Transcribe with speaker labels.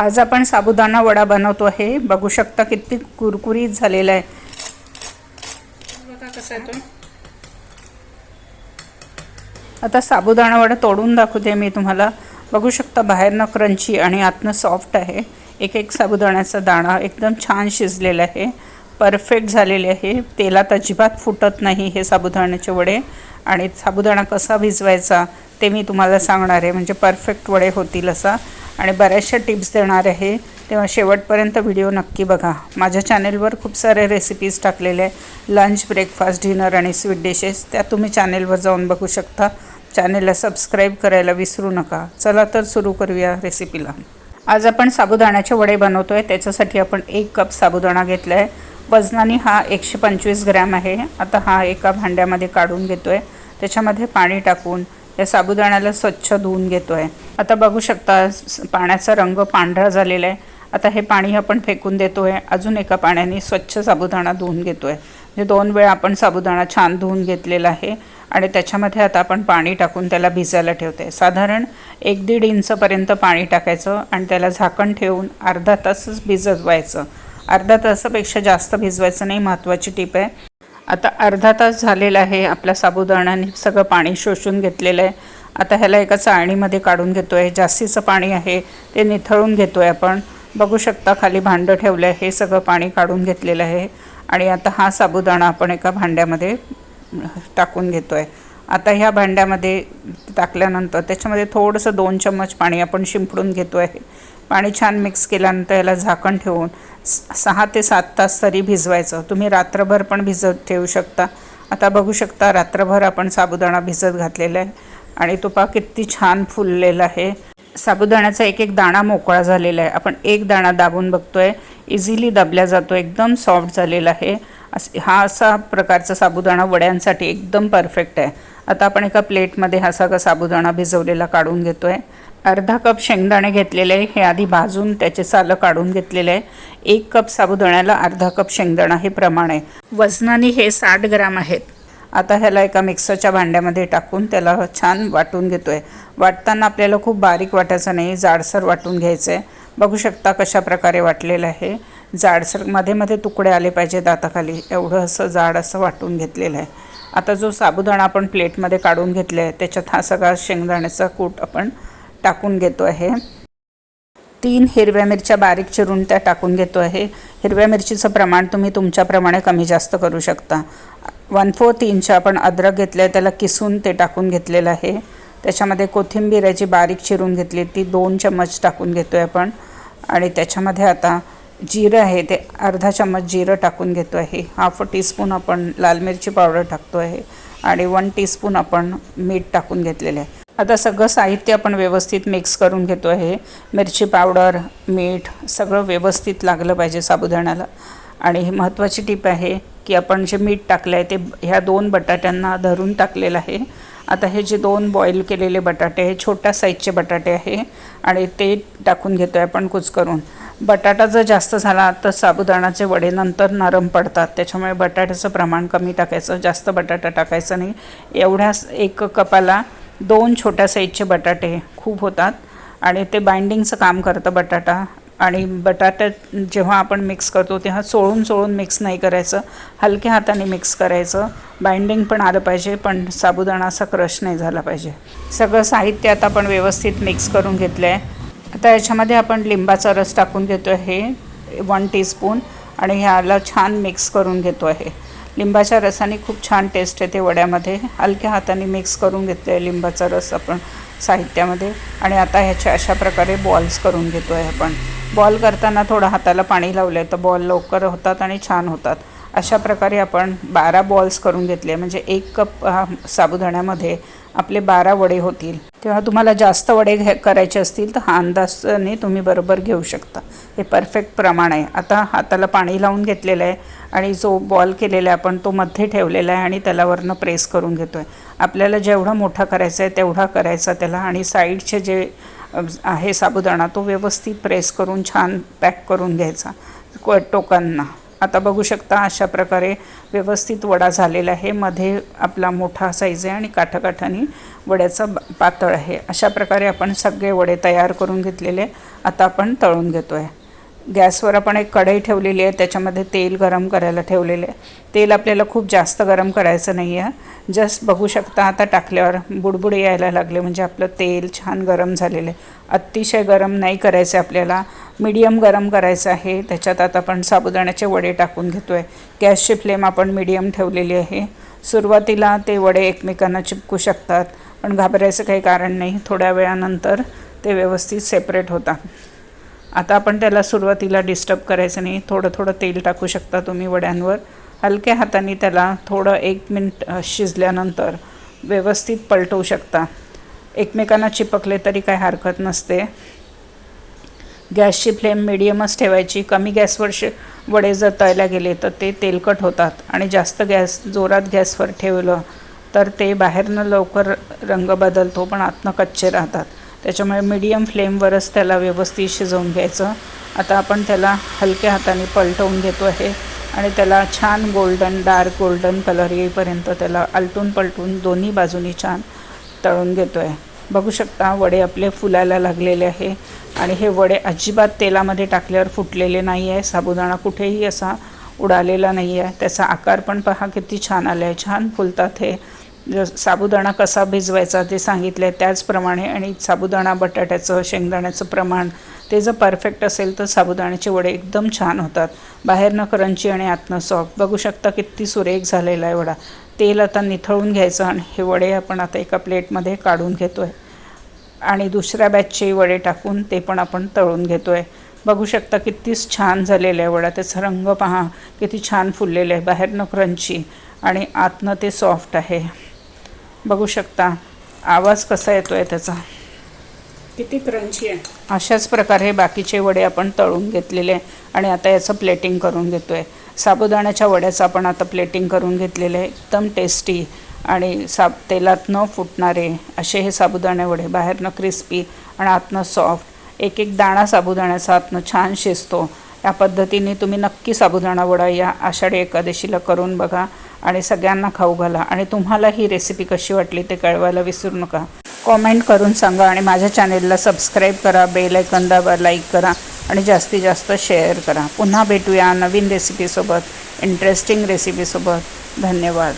Speaker 1: आज आपण साबुदाणा वडा बनवतो आहे. बघू शकता किती कुरकुरीत झालेला आहे. बघा कसा तो आता साबुदाणा वडा तोडून दाखवते मी तुम्हाला. बघू शकता बाहेरनं क्रंची आणि आतनं सॉफ्ट आहे. एक एक साबुदाण्याचा दाणा एकदम छान शिजलेला आहे. परफेक्ट झालेले आहे. तेलात अजिबात फुटत नाही हे साबुदाण्याचे वडे. आणि साबुदाणा कसा भिजवायचा ते मी तुम्हाला सांगणार आहे. म्हणजे परफेक्ट वडे होतील असा. आणि बऱ्याचशा टिप्स देणार आहे. तेव्हा शेवटपर्यंत व्हिडिओ नक्की बघा. माझ्या चॅनेलवर खूप सारे रेसिपीज टाकलेले आहे. लंच ब्रेकफास्ट डिनर आणि स्वीट डिशेस त्या तुम्ही चॅनेलवर जाऊन बघू शकता. चॅनेलला सबस्क्राईब करायला विसरू नका. चला तर सुरू करूया रेसिपीला आज आपण साबुदाण्याचे वडे बनवतो आहे त्याच्यासाठी आपण एक कप साबुदाणा घेतला आहे वजनाने हा एकशे पंचवीस ग्रॅम आहे. आता हा एका भांड्यामध्ये काढून घेतो आहे त्याच्यामध्ये पाणी टाकून या साबुदाण्याला स्वच्छ धुवून घेतो आहे आता बघू शकता पाण्याचा रंग पांढरा झालेला आहे. आता हे पाणी आपण फेकून देतो आहे अजून एका पाण्याने स्वच्छ साबुदाणा धुवून घेतो आहे म्हणजे दोन वेळा आपण साबुदाणा छान धुवून घेतलेला आहे आणि त्याच्यामध्ये आता आपण पाणी टाकून त्याला भिजायला ठेवतो आहे साधारण एक दीड इंचपर्यंत पाणी टाकायचं आणि त्याला झाकण ठेवून अर्धा तासच भिजवायचं. अर्धा तासापेक्षा जास्त भिजवायचं नाही महत्त्वाची टीप आहे. आता अर्धा तास झालेला आहे आपल्या साबुदाण्याने सगळं पाणी शोषून घेतलेलं आहे. आता ह्याला एका चाळणीमध्ये काढून घेतो आहे जास्तीचं पाणी आहे ते निथळून घेतो आहे आपण. बघू शकता खाली भांडं ठेवलं आहे हे सगळं पाणी काढून घेतलेलं आहे. आणि आता हा साबुदाणा आपण एका भांड्यामध्ये टाकून घेतो आहे आता ह्या भांड्यामध्ये टाकल्यानंतर त्याच्यामध्ये थोडंसं दोन चम्मच पाणी आपण शिंपडून घेतो आहे पाणी छान मिक्स केल्यानंतर याला झाकण ठेवून स- सहा ते सात तास तरी भिजवायचं. तुम्ही रात्रभर पण भिजत ठेवू शकता. आता बघू शकता रात्रभर आपण साबुदाणा भिजत घातलेला आहे आणि तुपा किती छान फुललेला आहे. साबुदाण्याचा एक एक दाणा मोकळा झालेला आहे. आपण एक दाणा दाबून बघतोय. इझिली दाबल्या जातो. एकदम सॉफ्ट झालेला आहे. अस हा असा प्रकारचा साबुदाणा वड्यांसाठी एकदम परफेक्ट आहे. आता आपण एका प्लेटमध्ये हा सगळा साबुदाणा भिजवलेला काढून घेतो आहे अर्धा कप शेंगदाणे घेतलेले आहे. हे आधी भाजून त्याचे सालं काढून घेतलेले आहे. एक कप साबुदाण्याला अर्धा कप शेंगदाणा हे प्रमाण आहे. वजनाने हे साठ ग्राम आहेत. आता ह्याला एका मिक्सरच्या भांड्यामध्ये टाकून त्याला छान वाटून घेतो आहे वाटताना आपल्याला खूप बारीक वाटायचं नाही. जाडसर वाटून घ्यायचं आहे बघू शकता कशा प्रकारे वाटलेलं आहे. जाडसरमध्ये मध्ये तुकडे आले पाहिजे दाताखाली एवढं असं जाड असं वाटून घेतलेलं आहे. आता जो साबुदाणा आपण प्लेटमध्ये काढून घेतला आहे त्याच्यात हा सगळा शेंगदाण्याचा कूट आपण टाकून घेतो आहे. तीन हिरव्या मिरच्या बारीक चिरून त्या टाकून घेतो आहे. हिरव्या मिरचीचं प्रमाण तुम्ही तुमच्याप्रमाणे कमी जास्त करू शकता. वन फोर्थ इंच आपण अद्रक घेतलं आहे त्याला किसून ते टाकून घेतलेलं आहे. त्याच्यामध्ये कोथिंबीराची बारीक चिरून घेतली ती दोन चम्मच टाकून घेतो आहे आपण. आणि त्याच्यामध्ये आता जिरं आहे ते अर्धा चम्मच जिरं टाकून घेतो आहे. हाफ टीस्पून आपण लाल मिरची पावडर टाकतो आहे. आणि वन टीस्पून आपण मीठ टाकून घेतलेलं आहे. आता सगळं साहित्य आपण व्यवस्थित मिक्स करून घेतो आहे. मिरची पावडर मीठ सगळं व्यवस्थित लागलं पाहिजे साबुदाण्याला. आणि ही महत्त्वाची टीप आहे की आपण जे मीठ टाकलं आहे ते ह्या दोन बटाट्यांना धरून टाकलेलं आहे. आता हे जे दोन बॉईल केलेले बटाटे हे छोट्या साईजचे बटाटे आहे आणि ते टाकून घेतो आहे आपण कुचकरून. बटाटा जर जास्त झाला तर साबुदाणाचे वडे नंतर नरम पडतात. त्याच्यामुळे बटाट्याचं प्रमाण कमी टाकायचं जास्त बटाटा टाकायचं नाही. एवढ्याच एक कपाला दोन छोट्या साईजचे बटाटे खूप होतात आणि ते बाइंडिंगचं काम करतं बटाटा. आणि बटाट्यात जेव्हा आपण मिक्स करतो तेव्हा चोळून चोळून मिक्स नाही करायचं. हलक्या हाताने मिक्स करायचं. बाइंडिंग पण आलं पाहिजे पण साबुदाणा असा क्रश नाही झाला पाहिजे. सगळं साहित्य आता आपण व्यवस्थित मिक्स करून घेतलं आहे आता याच्यामध्ये आपण लिंबाचा रस टाकून घेतो आहे वन टीस्पून आणि ह्याला छान मिक्स करून घेतो आहे. लिंबाच्या रसाने खूप छान टेस्ट येते वड्यामध्ये. हलक्या हाताने मिक्स करून घेतलं आहे लिंबाचा रस आपण साहित्यामध्ये. आणि आता ह्याच्या अशा प्रकारे बॉल्स करून घेतो आहे आपण. बॉल करताना थोडं हाताला पाणी लावलं आहे तर बॉल लवकर होतात आणि छान होतात. अशा प्रकारे आपण बारा बॉल्स करून घेतले. म्हणजे एक कप हा साबुदाण्यामध्ये आपले बारा वडे होतील. तेव्हा तुम्हाला जास्त वडे घे करायचे असतील तर हा अंदाजाने तुम्ही बरोबर घेऊ शकता. हे परफेक्ट प्रमाण आहे. आता हाताला पाणी लावून घेतलेलं आहे आणि जो बॉल केलेला आहे आपण तो मध्ये ठेवलेला आहे आणि त्याला वरनं प्रेस करून घेतो आहे आपल्याला जेवढा मोठा करायचा आहे तेवढा करायचा त्याला आणि साईडचे जे आहे साबुदाणा तो व्यवस्थित प्रेस करून छान पॅक करून घ्यायचा. टोकांना. आता बघू शकता अशा प्रकारे व्यवस्थित वडा झालेला आहे. मध्ये आपला मोठा साईज आहे आणि काठाकाठाने वड्याचा ब- पातळ आहे. अशा प्रकारे आपण सगळे वडे तयार करून घेतलेले आता आपण तळून घेतो आहे गॅसवर आपण एक कढई ठेवलेली आहे. त्याच्यामध्ये तेल गरम करायला ठेवलेले आहे. तेल आपल्याला खूप जास्त गरम करायचं नाही आहे जस्ट बघू शकता आता टाकल्यावर बुडबुडे यायला लागले. म्हणजे आपलं तेल छान गरम झालेलं आहे. अतिशय गरम नाही करायचं आपल्याला. मीडियम गरम करायचं आहे. त्याच्यात आता आपण साबुदाण्याचे वडे टाकून घेतो आहे गॅसची फ्लेम आपण मीडियम ठेवलेली आहे. सुरुवातीला ते वडे एकमेकांना चिपकू शकतात पण घाबरायचं काही कारण नाही. थोड्या वेळानंतर ते व्यवस्थित सेपरेट होतात. आता आपण त्याला सुरुवातीला डिस्टर्ब करायचं नाही. थोडं थोडं तेल टाकू शकता तुम्ही वड्यांवर. हलक्या हाताने त्याला थोडं एक मिनिट शिजल्यानंतर व्यवस्थित पलटवू शकता. एकमेकांना चिपकले तरी काही हरकत नसते. गॅसची फ्लेम मिडियमच ठेवायची कमी गॅसवर श वडे जर तळल्या गेले तर ते तेलकट होतात. आणि जास्त गॅस जोरात गॅसवर ठेवलं तर ते बाहेरनं लवकर रंग बदलतो पण आतनं कच्चे राहतात. त्याच्यामुळे मीडियम फ्लेमवरच त्याला व्यवस्थित शिजवून घ्यायचं. आता आपण त्याला हलक्या हाताने पलटवून घेतो आहे आणि त्याला छान गोल्डन डार्क गोल्डन कलर येईपर्यंत त्याला आलटून पलटून दोन्ही बाजूनी छान तळून घेतो आहे बघू शकता वडे आपले फुलायला लागलेले आहे. आणि हे वडे अजिबात तेलामध्ये टाकल्यावर फुटलेले नाही आहे साबुदाणा कुठेही असा उडालेला नाही आहे त्याचा आकार पण पहा किती छान आला आहे छान फुलतात हे. साबुदाणा कसा भिजवायचा ते सांगितलं आहे त्याचप्रमाणे. आणि साबुदाणा बटाट्याचं शेंगदाण्याचं प्रमाण ते जर परफेक्ट असेल तर साबुदाण्याचे वडे एकदम छान होतात. बाहेरनं करंची आणि आतनं सॉफ्ट. बघू शकता किती सुरेख झालेला आहे वडा. तेल आता निथळून घ्यायचं आणि हे वडे आपण आता एका प्लेटमध्ये काढून घेतो आहे आणि दुसऱ्या बॅचचे वडे टाकून ते पण आपण तळून घेतो आहे बघू शकता कितीच छान झालेलं आहे वडा त्याचा रंग पहा किती छान फुललेलं आहे बाहेरनं क्रंची आणि आतनं ते सॉफ्ट आहे. बघू शकता आवाज कसा येतो आहे त्याचा. किती क्रंची आहे. अशाच प्रकारे बाकीचे वडे आपण तळून घेतलेले आहे आणि आता याचं प्लेटिंग करून घेतो आहे साबुदाण्याच्या वड्याचं आपण आता प्लेटिंग करून घेतलेलं आहे. एकदम टेस्टी आणि साब तेलात न फुटणारे असे हे साबुदाणे वडे बाहेरनं क्रिस्पी आणि आतनं सॉफ्ट एक एक दाणा साबुदाण्याचा आतनं छान शिजतो. या पद्धतीने तुम्ही नक्की साबुदाणा वडा या आषाढी एकादशीला करून बघा आणि सगळ्यांना खाऊ घाला. आणि तुम्हाला ही रेसिपी कशी वाटली ते कळवायला विसरू नका. कॉमेंट करून सांगा आणि माझ्या चॅनेलला सबस्क्राईब करा बेल ऐकन दाबा लाईक करा. आणि जास्तीत जास्त शेअर करा. पुन्हा भेटूया नवीन रेसिपीसोबत इंटरेस्टिंग रेसिपीसोबत धन्यवाद.